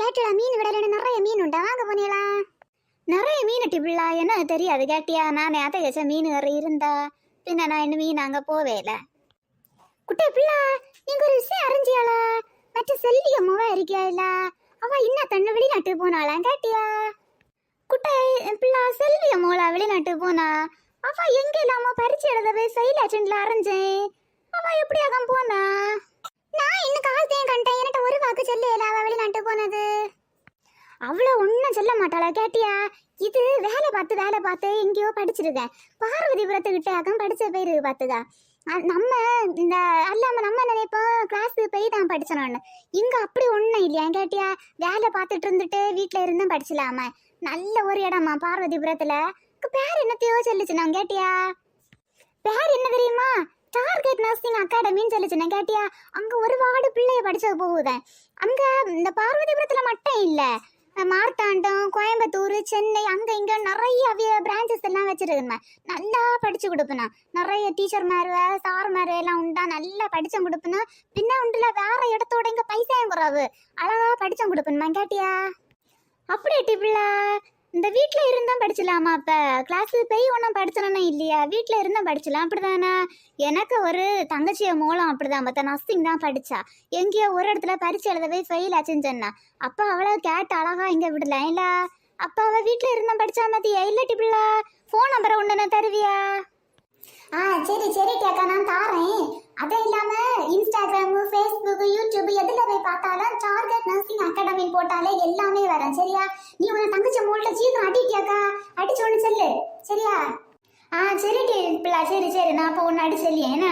கேட்டடா மீன் கடையில நிறைய மீன் உண்டா. வாங்க போனீங்களா நிறைய மீன் டிபிள்ளா என்ன தெரியாது கேட்டியா? நான் நேத்த கேச்ச மீன் வேற இருந்தா. பின்ன நான் இன்னும் மீன் அங்க போவேல குட்டா குட்டை பிள்ளா நீங்க ஒரு விஷயம் அறிஞ்சியாளா? மற்ற செல்வி அம்மாவா இருக்கியா இல்ல அவ இன்னும் தன்னை வெளிநாட்டு போனாளா கேட்டியா? குட்டை பிள்ளா செல்வி அம்மாவா வெளிநாட்டு போனா? அவ எங்க இல்லாம பரிச்சு எழுத போய் சைல் அச்சன்ல அரைஞ்சேன் அவ எப்படி அகம் போனா? நான் இன்னும் காலத்தையும் கண்டேன். என்கிட்ட ஒரு வாக்கு சொல்லல அவ வெளிநாட்டு போனது அவ்வளோ ஒன்றும் சொல்ல மாட்டாளா? கேட்டியா? இது வேலை பார்த்து வேலை பார்த்து எங்கேயோ படிச்சிருக்கேன் பார்வதிபுரத்துக்கிட்ட அகம் படிச்ச பேர் பார்த்துதா நம்ம இந்த அல்லாம நம்ம நினைப்போம் கிளாஸுக்கு போய் தான் படிச்சனோன்னு. இங்க அப்படி ஒன்றும் இல்லையா? கேட்டியா? வேலை பார்த்துட்டு இருந்துட்டு வீட்டில் இருந்தும் படிச்சலாம நல்ல ஒரு இடமா பார்வதிபுரத்துல? பேர் என்னத்தையோ சொல்லிச்சு கேட்டியா? பேர் என்ன தெரியுமா? டார்கெட் நர்சிங் அகாடமின்னு சொல்லிச்சுனா கேட்டியா? அங்க ஒருபாடு பிள்ளைய படிச்சது போகுதேன் அங்க இந்த பார்வதிபுரத்துல மட்டும் இல்லை. மார்த்தாண்டம் கோயம்புத்தூர் சென்னை அங்கே இங்கே நிறைய அவிய பிரான்ச்சஸ் எல்லாம் வச்சிருக்கேன் நல்லா படித்து கொடுப்பேன். நிறைய டீச்சர் மாருவ சார் எல்லாம் உண்டா நல்லா படிச்சம் கொடுப்பேன். பின்ன உண்டுல வேற இடத்தோட இங்கே பைசாயும் குறாவு? அழகாக படிச்சம் கொடுப்பேன் கேட்டியா? அப்படியே டிபிளா இந்த வீட்டில் இருந்தா படிச்சலாமா அப்போ? கிளாஸில் போய் ஒன்றும் படிச்சனா இல்லையா? வீட்டில் இருந்தால் படிச்சலாம் அப்படிதானே? எனக்கு ஒரு தங்கச்சிய மூலம் அப்படிதான். பார்த்தா நர்சிங் தான் படித்தா எங்கேயோ ஒரு இடத்துல பரிச்சு எழுத போய் ஃபெயில் ஆச்சுன்னு சொன்னா. அப்ப அவளை கேட்டு அழகா இங்கே விடலாம். இல்லை அப்போ அவள் வீட்டில் இருந்தா படித்தா மத்தியா இல்ல? டிபிளா ஃபோன் நம்பரை ஒன்று தருவியா? ஆ சரி சரி கேட்க நான் தாரேன் அதே இல்லாமல் இன்ஸ்டாகிராமு ஃபேஸ்புக் யூடியூப் போய் பார்த்தாதான் டார்கெட் நர்சிங் அகாடமி போட்டாலே எல்லாமே வரும். சரியா? நீ உன தங்கச்சி மூட்டை சீக்கிரம் அடிக்கியாக்கா அடிச்சு ஒன்று சொல்லு. சரியா? ஆ சரி பிள்ளை. சரி சரி. நான் அப்போ ஒன்று அடி சொல்லியேன் என்ன?